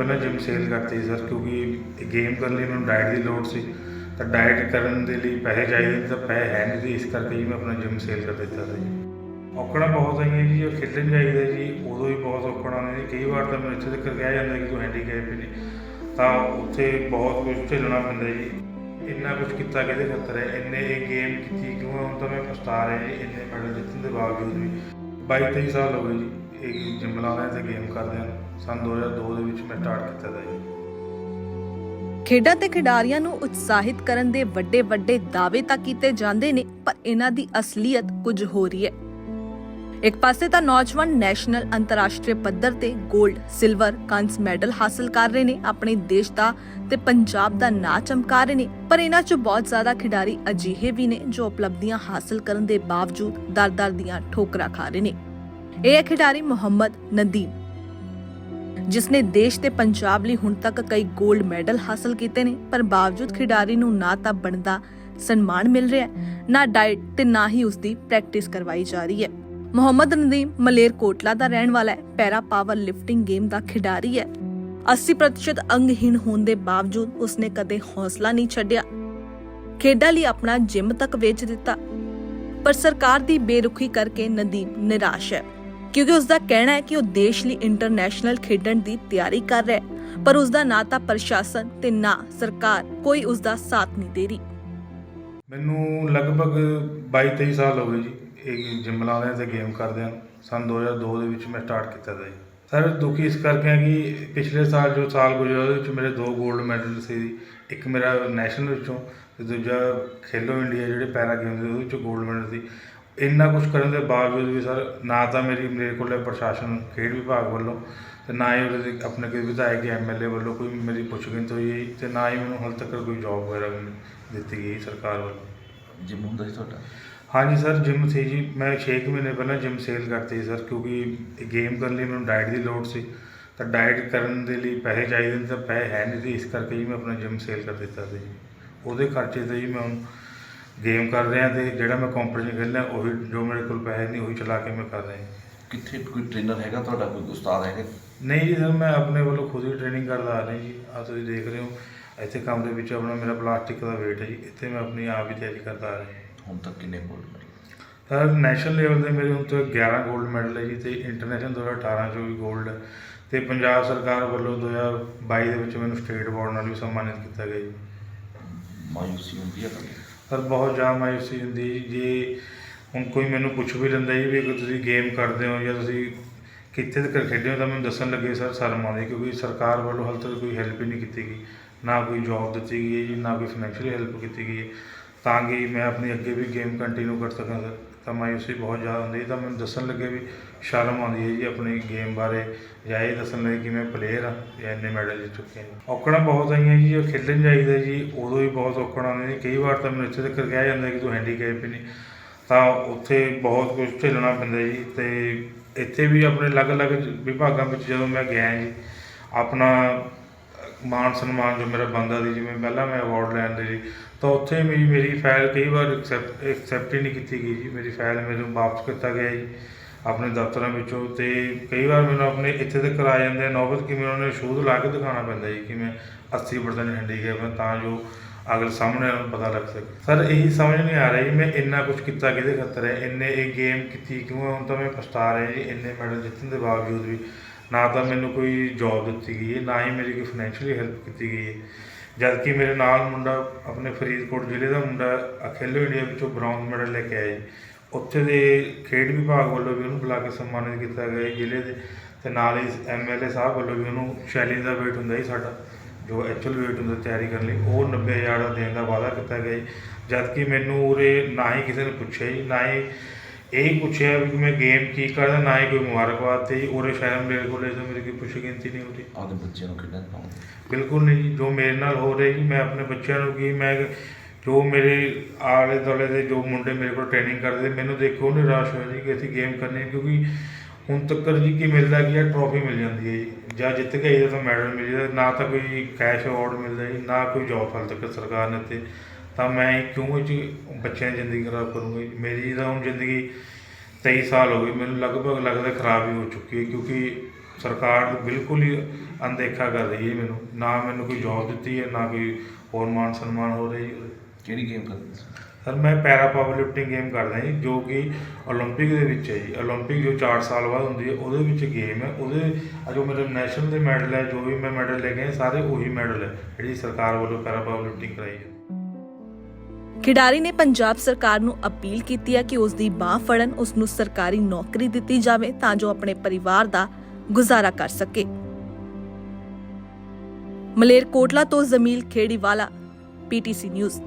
ਪਹਿਲਾਂ gym sell ਕਰਤੀ sir ਕਿਉਂਕਿ ਗੇਮ ਕਰਨ ਲਈ ਮੈਨੂੰ ਡਾਈਟ ਦੀ ਲੋੜ ਸੀ। ਤਾਂ ਡਾਈਟ ਕਰਨ ਦੇ ਲਈ ਪੈਸੇ ਚਾਹੀਦੇ ਸੀ ਤਾਂ ਪੈਸੇ ਹੈ ਨਹੀਂ ਸੀ, ਇਸ ਕਰਕੇ ਜੀ ਮੈਂ ਆਪਣਾ ਜਿਮ ਸੇਲ ਕਰ ਦਿੱਤਾ ਸੀ। ਜੀ ਔਕੜਾਂ ਬਹੁਤ ਆਈਆਂ ਜੀ ਉਹ ਖੇਡਣ ਜਾਈਦਾ ਜੀ, ਉਦੋਂ ਹੀ ਬਹੁਤ ਔਕੜਾਂ ਨੇ ਜੀ। ਕਈ ਵਾਰ ਤਾਂ ਮੈਨੂੰ ਇੱਥੇ ਤੱਕ ਕਿਹਾ ਜਾਂਦਾ ਕਿ ਤੂੰ ਹੈਂਡੀਕੈਪ ਨੇ ਤਾਂ ਉੱਥੇ ਬਹੁਤ ਕੁਝ ਝੇਲਣਾ ਪੈਂਦਾ ਜੀ। ਇੰਨਾ ਕੁਝ ਕੀਤਾ ਕਿਹਦੇ ਖਾਤਰ ਹੈ? ਇੰਨੇ ਇਹ ਗੇਮ ਕੀਤੀ ਕਿਉਂ ਹੁਣ ਤਾਂ ਮੈਂ ਪਛਤਾ ਰਿਹਾ ਜੀ, ਇੰਨੇ ਮੈਡਲ ਜਿੱਤਣ ਦੇ ਬਾਵਜੂਦ ਵੀ। 22 23 ਸਾਲ ਹੋ ਗਏ ਜੀ। ਇਹ ਜਿਮ ਲਾਉਂਦੇ ਤੇ ਗੇਮ ਕਰਦੇ ਹਨ ਸਨ 2002 ਦੇ ਵਿੱਚ ਮੈਂ ਸਟਾਰਟ ਕੀਤਾ ਤਾ ਜੀ। ਖੇਡਾਂ ਤੇ ਖਿਡਾਰੀਆਂ ਨੂੰ ਉਤਸ਼ਾਹਿਤ ਕਰਨ ਦੇ ਵੱਡੇ ਵੱਡੇ ਦਾਅਵੇ ਤਾਂ ਕੀਤੇ ਜਾਂਦੇ ਨੇ ਪਰ ਇਹਨਾਂ ਦੀ ਅਸਲੀਅਤ ਕੁਝ ਹੋ ਰਹੀ ਹੈ। ਇੱਕ ਪਾਸੇ ਤਾਂ ਨੌਜਵਾਨ ਨੈਸ਼ਨਲ ਅੰਤਰਰਾਸ਼ਟਰੀ ਪੱਧਰ ਤੇ 골ਡ, ਸਿਲਵਰ, ਕਾਂਸ ਮੈਡਲ ਹਾਸਲ ਕਰ ਰਹੇ ਨੇ ਆਪਣੇ ਦੇਸ਼ ਦਾ ਤੇ ਪੰਜਾਬ ਦਾ ਨਾਂ ਚਮਕਾ ਰਹੇ ਨੇ ਪਰ ਇਹਨਾਂ 'ਚ ਬਹੁਤ ਜ਼ਿਆਦਾ ਖਿਡਾਰੀ ਅਜਿਹੇ ਵੀ ਨੇ ਜੋ ਉਪਲਬਧੀਆਂ ਹਾਸਲ ਕਰਨ ਦੇ ਬਾਵਜੂਦ ਦਰ-ਦਰ ਦੀਆਂ ਠੋਕਰਾਂ ਖਾ ਰਹੇ ਨੇ। ਇਹ ਹੈ ਖਿਡਾਰੀ ਮੁਹੰਮਦ ਨਦੀਮ ਜਿਸ ਨੇ ਦੇਸ਼ ਤੇ ਪੰਜਾਬ ਲਈ ਹੁਣ ਤੱਕ ਕਈ 골ਡ ਮੈਡਲ ਹਾਸਲ ਕੀਤੇ ਨੇ ਪਰ ਬਾਵਜੂਦ ਖਿਡਾਰੀ ਨੂੰ ਨਾ ਤਾਂ ਬਣਦਾ ਸਨਮਾਨ ਮਿਲ ਰਿਹਾ ਹੈ, ਨਾ ਡਾਈਟ ਤੇ ਨਾ ਹੀ ਉਸ ਦੀ ਪ੍ਰੈਕਟਿਸ ਕਰਵਾਈ ਜਾ ਰਹੀ ਹੈ। ਮੁਹੰਮਦ ਨਦੀਮ ਮਲੇਰਕੋਟਲਾ ਦਾ ਰਹਿਣ ਵਾਲਾ ਹੈ ਪੈਰਾ ਪਾਵਰ ਲਿਫਟਿੰਗ ਗੇਮ ਦਾ ਖਿਡਾਰੀ ਹੈ। 80% ਅੰਗਹੀਣ ਹੋਣ ਦੇ ਬਾਵਜੂਦ ਉਸਨੇ ਕਦੇ ਹੌਸਲਾ ਨਹੀਂ ਛੱਡਿਆ। ਖੇਡਾਂ ਲਈ ਆਪਣਾ ਜਿਮ ਤੱਕ ਵੇਚ ਦਿੱਤਾ। ਪਰ ਸਰਕਾਰ ਦੀ ਬੇਰੁਖੀ ਕਰਕੇ ਨਦੀਮ ਨਿਰਾਸ਼ ਹੈ। ਕਿਉਂਕਿ ਉਸ ਦਾ ਕਹਿਣਾ ਹੈ ਕਿ ਉਹ ਦੇਸ਼ ਲਈ ਇੰਟਰਨੈਸ਼ਨਲ ਖੇਡਣ ਦੀ ਤਿਆਰੀ ਕਰ ਰਿਹਾ ਹੈ। ਪਰ ਉਸ ਦਾ ਨਾ ਤਾਂ ਪ੍ਰਸ਼ਾਸਨ ਤੇ ਨਾ ਸਰਕਾਰ ਕੋਈ ਉਸ ਦਾ ਸਾਥ ਨਹੀਂ ਦੇ ਰਹੀ। ਮੈਨੂੰ ਲਗਭਗ 22 23 ਸਾਲ ਹੋ ਗਏ ਜੀ, ਇਹ ਜਿਮ ਲਾਉਂਦੇ ਤੇ ਗੇਮ ਕਰਦੇ ਹਨ ਸਨ 2002 ਦੇ ਵਿੱਚ ਮੈਂ ਸਟਾਰਟ ਕੀਤਾ ਸੀ ਸਰ ਦੁਖੀ ਇਸ ਕਰਕੇ ਹਾਂ ਕਿ ਪਿਛਲੇ ਸਾਲ ਜੋ ਸਾਲ ਗੁਜ਼ਰਿਆ, ਉਹਦੇ ਵਿੱਚ ਮੇਰੇ ਦੋ 골ਡ ਮੈਡਲ ਸੀ ਇੱਕ ਮੇਰਾ ਨੈਸ਼ਨਲ ਵਿੱਚੋਂ ਤੇ ਦੂਜਾ ਖੇਲੋ ਇੰਡੀਆ ਜਿਹੜੇ ਪੈਰਾ ਗੇਮਸ ਉਹਦੇ ਵਿੱਚੋਂ 골ਡ ਮੈਡਲ ਸੀ। ਇੰਨਾ ਕੁਝ ਕਰਨ ਦੇ ਬਾਵਜੂਦ ਵੀ ਸਰ ਨਾ ਤਾਂ ਮੇਰੀ ਮੇਰੇ ਕੋਲ ਪ੍ਰਸ਼ਾਸਨ ਖੇਡ ਵਿਭਾਗ ਵੱਲੋਂ ਤੇ ਨਾ ਹੀ ਉਹਦੇ ਆਪਣੇ ਕੋਈ ਵਿਧਾਇਕ ਜਾਂ ਐਮਐਲਏ ਵੱਲੋਂ ਕੋਈ ਮੇਰੀ ਪੁੱਛਗਿੱਛ ਹੋਈ ਹੈ ਤੇ ਨਾ ਹੀ ਮੈਨੂੰ ਹਾਲੇ ਤੱਕ ਕੋਈ ਜੌਬ ਵਗੈਰਾ ਮੈਨੂੰ ਦਿੱਤੀ ਗਈ ਸਰਕਾਰ ਵੱਲੋਂ। ਜਿਮ ਹੁੰਦਾ ਸੀ ਤੁਹਾਡਾ? ਹਾਂਜੀ ਸਰ ਜਿਮ ਸੀ ਜੀ। ਮੈਂ 6 ਮਹੀਨੇ ਪਹਿਲਾਂ ਜਿਮ ਸੇਲ ਕਰਤੀ ਸਰ ਕਿਉਂਕਿ ਗੇਮ ਕਰਨ ਲਈ ਮੈਨੂੰ ਡਾਈਟ ਦੀ ਲੋੜ ਸੀ। ਤਾਂ ਡਾਈਟ ਕਰਨ ਦੇ ਲਈ ਪੈਸੇ ਚਾਹੀਦੇ ਨੇ ਤਾਂ ਪੈਸੇ ਹੈ ਨਹੀਂ ਸੀ ਇਸ ਕਰਕੇ ਜੀ ਮੈਂ ਆਪਣਾ ਜਿਮ ਸੇਲ ਕਰ ਦਿੱਤਾ ਸੀ ਉਹਦੇ ਖਰਚੇ ਤੇ ਜੀ ਮੈਂ ਹੁਣ ਗੇਮ ਕਰ ਰਿਹਾ ਤੇ ਜਿਹੜਾ ਮੈਂ ਕੰਪੀਟੀਸ਼ਨ ਖੇਡਣਾ ਉਹੀ ਜੋ ਮੇਰੇ ਕੋਲ ਪੈਸੇ ਨਹੀਂ ਉਹੀ ਚਲਾ ਕੇ ਮੈਂ ਕਰ ਰਿਹਾ। ਕਿੱਥੇ ਕੋਈ ਟ੍ਰੇਨਰ ਹੈਗਾ ਤੁਹਾਡਾ ਕੋਈ ਉਸਤਾਦ ਹੈਗਾ? ਨਹੀਂ ਜੀ ਸਰ ਮੈਂ ਆਪਣੇ ਵੱਲੋਂ ਖੁਦ ਹੀ ਟ੍ਰੇਨਿੰਗ ਕਰਦਾ ਆ ਰਿਹਾ ਜੀ। ਆ ਤੁਸੀਂ ਦੇਖ ਰਹੇ ਹੋ ਇੱਥੇ ਕੰਮ ਦੇ ਵਿੱਚ ਆਪਣਾ ਮੇਰਾ ਪਲਾਸਟਿਕ ਦਾ weight ਹੈ ਜੀ। ਇੱਥੇ ਮੈਂ ਆਪਣੀ ਆਪ ਹੀ ਤਿਆਰੀ ਕਰਦਾ ਆ ਰਿਹਾ। ਹੁਣ ਤੱਕ ਕਿੰਨੇ gold medal sir national level ਦੇ ਮੇਰੇ ਹੁਣ ਤੱਕ 11 골ਡ ਮੈਡਲ ਹੈ ਜੀ ਤੇ ਇੰਟਰਨੈਸ਼ਨਲ 2018 ਚ ਵੀ 골ਡ ਤੇ ਪੰਜਾਬ ਸਰਕਾਰ ਵੱਲੋਂ 2022 ਦੇ ਵਿੱਚ ਮੈਨੂੰ ਸਟੇਟ ਅਵਾਰਡ ਨਾਲ ਵੀ ਸਨਮਾਨਿਤ ਕੀਤਾ ਗਿਆ ਜੀ। ਮਾਯੂਸੀ ਹੁੰਦੀ ਹੈ ਤੁਹਾਨੂੰ ਸਰ ਬਹੁਤ ਜ਼ਿਆਦਾ ਮਾਯੂਸੀ ਹੁੰਦੀ ਹੈ ਜੀ ਜੇ ਹੁਣ ਕੋਈ ਮੈਨੂੰ ਪੁੱਛ ਵੀ ਲੈਂਦਾ ਜੀ ਵੀ ਅਗਰ ਤੁਸੀਂ ਗੇਮ ਕਰਦੇ ਹੋ ਜਾਂ ਤੁਸੀਂ ਕਿੱਥੇ ਤੱਕ ਖੇਡੇ ਹੋ ਤਾਂ ਮੈਨੂੰ ਦੱਸਣ ਲੱਗੇ, ਸਰ, ਸ਼ਰਮ ਆਉਂਦੀ ਕਿਉਂਕਿ ਸਰਕਾਰ ਵੱਲੋਂ ਹਾਲੇ ਤੱਕ ਕੋਈ ਹੈਲਪ ਹੀ ਨਹੀਂ ਕੀਤੀ ਗਈ। ਨਾ ਕੋਈ ਜੌਬ ਦਿੱਤੀ ਗਈ ਹੈ ਜੀ, ਨਾ ਕੋਈ ਫਾਈਨੈਂਸ਼ੀਅਲੀ ਹੈਲਪ ਕੀਤੀ ਗਈ ਹੈ। ਤਾਂ ਕਿ ਮੈਂ ਆਪਣੀ ਅੱਗੇ ਵੀ ਗੇਮ ਕੰਟੀਨਿਊ ਕਰ ਸਕਾਂ ਸਰ ਤਾਂ ਮਾਯੂਸੀ ਬਹੁਤ ਜ਼ਿਆਦਾ ਹੁੰਦੀ ਹੈ ਤਾਂ ਮੈਨੂੰ ਦੱਸਣ ਲੱਗੇ ਵੀ ਸ਼ਰਮ ਆਉਂਦੀ ਹੈ ਜੀ ਆਪਣੀ ਗੇਮ ਬਾਰੇ ਜਾਂ ਇਹ ਦੱਸਣ ਲੱਗੇ ਕਿ ਮੈਂ ਪਲੇਅਰ ਹਾਂ ਜਾਂ ਇੰਨੇ ਮੈਡਲ ਜਿੱਤ ਚੁੱਕੇ ਹਾਂ ਔਕੜਾਂ ਬਹੁਤ ਆਈਆਂ ਜੀ, ਉਹ ਖੇਡਣ ਜਾਈਦਾ ਜੀ, ਉਦੋਂ ਹੀ ਬਹੁਤ ਔਕੜਾਂ ਆਉਂਦੀਆਂ ਜੀ ਕਈ ਵਾਰ ਤਾਂ ਮੈਨੂੰ ਇੱਥੇ ਤੱਕ ਕਿਹਾ ਜਾਂਦਾ ਕਿ ਤੂੰ ਹੈਂਡੀਕੈਪ ਹੀ ਨਹੀਂ। ਤਾਂ ਉੱਥੇ ਬਹੁਤ ਕੁਝ ਝੇਲਣਾ ਪੈਂਦਾ ਜੀ ਤੇ ਇੱਥੇ ਵੀ ਆਪਣੇ ਅਲੱਗ-ਅਲੱਗ ਵਿਭਾਗਾਂ ਵਿੱਚ ਜਦੋਂ ਮੈਂ ਗਿਆ ਜੀ, ਆਪਣਾ ਮਾਨ ਸਨਮਾਨ ਜੋ ਮੇਰਾ ਬੰਦਾ ਦੀ ਜਿਵੇਂ ਪਹਿਲਾਂ ਮੈਂ ਅਵਾਰਡ ਲੈਣ ਦੇ ਜੀ ਤਾਂ ਉੱਥੇ ਮੇਰੀ ਮੇਰੀ ਫਾਈਲ ਕਈ ਵਾਰ ਐਕਸੈਪਟ ਐਕਸੈਪਟ ਹੀ ਨਹੀਂ ਕੀਤੀ ਗਈ ਜੀ। ਮੇਰੀ ਫਾਈਲ ਮੈਨੂੰ ਵਾਪਸ ਕੀਤਾ ਗਿਆ ਜੀ, ਆਪਣੇ ਦਫ਼ਤਰਾਂ ਵਿੱਚੋਂ। ਤੇ ਕਈ ਵਾਰ ਮੈਨੂੰ ਆਪਣੇ ਇੱਥੇ ਤੱਕ ਆ ਜਾਂਦੇ ਨੌਬਤ ਕਿ ਮੈਨੂੰ ਉਹਨੇ ਸ਼ੂਜ਼ ਲਾ ਕੇ ਦਿਖਾਉਣਾ ਪੈਂਦਾ ਜੀ, ਕਿ ਮੈਂ 80% ਹੈਂਡੀਕੈਪ ਹਾਂ, ਤਾਂ ਜੋ ਅਗਰ ਸਾਹਮਣੇ ਵਾਲਿਆਂ ਨੂੰ ਪਤਾ ਲੱਗ ਸਕੇ। ਸਰ, ਇਹੀ ਸਮਝ ਨਹੀਂ ਆ ਰਹੀ ਮੈਂ ਇੰਨਾ ਕੁਝ ਕੀਤਾ ਕਿਹਦੇ ਖਾਤਰ ਹੈ? ਇੰਨੇ ਇਹ ਗੇਮ ਕੀਤੀ ਕਿਉਂ ਹੁਣ ਤਾਂ ਮੈਂ ਪਛਤਾ ਰਿਹਾ ਜੀ, ਇੰਨੇ ਮੈਡਲ ਜਿੱਤਣ ਦੇ ਬਾਵਜੂਦ ਵੀ। ਨਾ ਤਾਂ ਮੈਨੂੰ ਕੋਈ ਜੌਬ ਦਿੱਤੀ ਗਈ ਹੈ, ਨਾ ਹੀ ਮੇਰੀ ਕੋਈ ਫਾਈਨੈਂਸ਼ੀਅਲੀ ਹੈਲਪ ਕੀਤੀ ਗਈ ਹੈ। ਜਦ ਕਿ ਮੇਰੇ ਨਾਲ ਮੁੰਡਾ ਆਪਣੇ ਫਰੀਦਕੋਟ ਜ਼ਿਲ੍ਹੇ ਦਾ ਮੁੰਡਾ ਅਖੇਲੋ ਇੰਡੀਆ ਵਿੱਚੋਂ ਬ੍ਰੌਂਜ਼ ਮੈਡਲ ਲੈ ਕੇ ਆਇਆ ਜੀ। ਉੱਥੇ ਦੇ ਖੇਡ ਵਿਭਾਗ ਵੱਲੋਂ ਵੀ ਉਹਨੂੰ ਬੁਲਾ ਕੇ ਸਨਮਾਨਿਤ ਕੀਤਾ ਗਿਆ ਜ਼ਿਲ੍ਹੇ ਦੇ ਤੇ ਨਾਲ ਹੀ ਐਮਐਲਏ ਸਾਹਿਬ ਵੱਲੋਂ ਵੀ ਉਹਨੂੰ ਚੈਲੰਜ ਦਾ ਵੇਟ ਹੁੰਦਾ ਜੀ ਸਾਡਾ, ਜੋ ਐਕਚੁਅਲ ਵੇਟ ਹੁੰਦਾ ਤਿਆਰੀ ਕਰਨ ਲਈ, ਉਹ 90000 ਦਾ ਦੇਣ ਦਾ ਵਾਅਦਾ ਕੀਤਾ ਗਿਆ ਜੀ। ਜਦ ਕਿ ਮੈਨੂੰ ਉਰੇ ਨਾ ਹੀ ਕਿਸੇ ਨੇ ਪੁੱਛਿਆ ਜੀ, ਨਾ ਹੀ ਇਹ ਹੀ ਪੁੱਛਿਆ ਵੀ ਮੈਂ ਗੇਮ ਕੀ ਕਰਦਾ ਨਾ ਹੀ ਕੋਈ ਮੁਬਾਰਕਬਾਦ ਤੇ ਉਰੇ ਸ਼ਾਇਦ ਮੇਰੇ ਕੋਲ ਇਹ ਮੇਰੀ ਕੋਈ ਪੁੱਛ ਗਿਣਤੀ ਨਹੀਂ ਹੁੰਦੀ ਆਪਦੇ ਬੱਚਿਆਂ ਨੂੰ ਖੇਡਣ ਪਾਉਂਦੇ ਬਿਲਕੁਲ ਨਹੀਂ ਜੀ। ਜੋ ਮੇਰੇ ਨਾਲ ਹੋ ਰਿਹਾ ਜੀ ਮੈਂ ਆਪਣੇ ਬੱਚਿਆਂ ਨੂੰ ਕੀ ਮੈਂ ਜੋ ਮੇਰੇ ਆਲੇ ਦੁਆਲੇ ਦੇ ਜੋ ਮੁੰਡੇ ਮੇਰੇ ਕੋਲ ਟ੍ਰੇਨਿੰਗ ਕਰਦੇ ਮੈਨੂੰ ਦੇਖੋ ਉਹ ਨਿਰਾਸ਼ ਹੋਏ ਜੀ ਕਿ ਅਸੀਂ ਗੇਮ ਕਰਨੀ ਹੈ ਕਿਉਂਕਿ ਹੁਣ ਤੱਕ ਜੀ ਕੀ ਮਿਲਦਾ ਕੀ ਹੈ ਟਰੋਫੀ ਮਿਲ ਜਾਂਦੀ ਹੈ ਜੀ ਜਾਂ ਜਿੱਤ ਕੇ ਆਈਦਾ ਤਾਂ ਮੈਡਲ ਮਿਲ ਜਾਂਦਾ ਨਾ ਤਾਂ ਕੋਈ ਕੈਸ਼ ਅਵਾਰਡ ਮਿਲਦਾ ਜੀ ਨਾ ਕੋਈ ਜੌਬ ਹਾਲ ਤੱਕ ਸਰਕਾਰ ਨੇ ਤੇ ਤਾਂ ਮੈਂ ਕਿਉਂ ਇਹ 'ਚ ਬੱਚਿਆਂ ਦੀ ਜ਼ਿੰਦਗੀ ਖਰਾਬ ਕਰੂੰਗਾ ਜੀ ਮੇਰੀ ਤਾਂ ਹੁਣ ਜ਼ਿੰਦਗੀ 23 ਸਾਲ ਹੋ ਗਏ ਮੈਨੂੰ ਲਗਭਗ ਲੱਗਦਾ ਖਰਾਬ ਹੀ ਹੋ ਚੁੱਕੀ ਹੈ ਕਿਉਂਕਿ ਸਰਕਾਰ ਬਿਲਕੁਲ ਹੀ ਅਣਦੇਖਾ ਕਰ ਰਹੀ ਹੈ ਮੈਨੂੰ ਨਾ ਮੈਨੂੰ ਕੋਈ ਜੌਬ ਦਿੱਤੀ ਹੈ ਨਾ ਕੋਈ ਹੋਰ ਮਾਨ ਸਨਮਾਨ ਹੋ ਰਹੀ ਹੈ ਕਿਹੜੀ ਗੇਮ ਕਰਦੇ ਸੀ ਸਰ ਮੈਂ ਪੈਰਾ ਪਾਵਰ ਲਿਫਟਿੰਗ ਗੇਮ ਕਰਦਾ ਜੀ ਜੋ ਕਿ 올림픽 ਦੇ ਵਿੱਚ ਹੈ ਜੀ 올림픽 ਜੋ 4 ਸਾਲ ਬਾਅਦ ਹੁੰਦੀ ਹੈ ਉਹਦੇ ਵਿੱਚ ਗੇਮ ਹੈ ਉਹਦੇ ਆ ਜੋ ਮੇਰੇ ਨੈਸ਼ਨਲ ਦੇ ਮੈਡਲ ਹੈ ਜੋ ਵੀ ਮੈਂ ਮੈਡਲ ਲੈ ਕੇ ਆਇਆ ਸਾਰੇ ਉਹੀ ਮੈਡਲ ਹੈ ਜਿਹੜੀ ਸਰਕਾਰ ਵੱਲੋਂ ਪੈਰਾ ਪਾਵਰ ਲਿਫਟਿੰਗ ਕਰਾਈ ਹੈ ਖਿਡਾਰੀ ਨੇ ਪੰਜਾਬ ਸਰਕਾਰ ਨੂੰ ਅਪੀਲ ਕੀਤੀ ਹੈ ਕਿ ਉਸ ਦੀ ਬਾਹ ਫੜਨ ਉਸ ਨੂੰ ਸਰਕਾਰੀ ਨੌਕਰੀ ਦਿੱਤੀ ਜਾਵੇ ਤਾਂ ਜੋ ਆਪਣੇ ਪਰਿਵਾਰ ਦਾ ਗੁਜ਼ਾਰਾ ਕਰ ਸਕੇ। ਮਲੇਰਕੋਟਲਾ ਤੋਂ ਜ਼ਮੀਲ ਖੇੜੀਵਾਲਾ ਪੀਟੀਸੀ ਨਿਊਜ਼।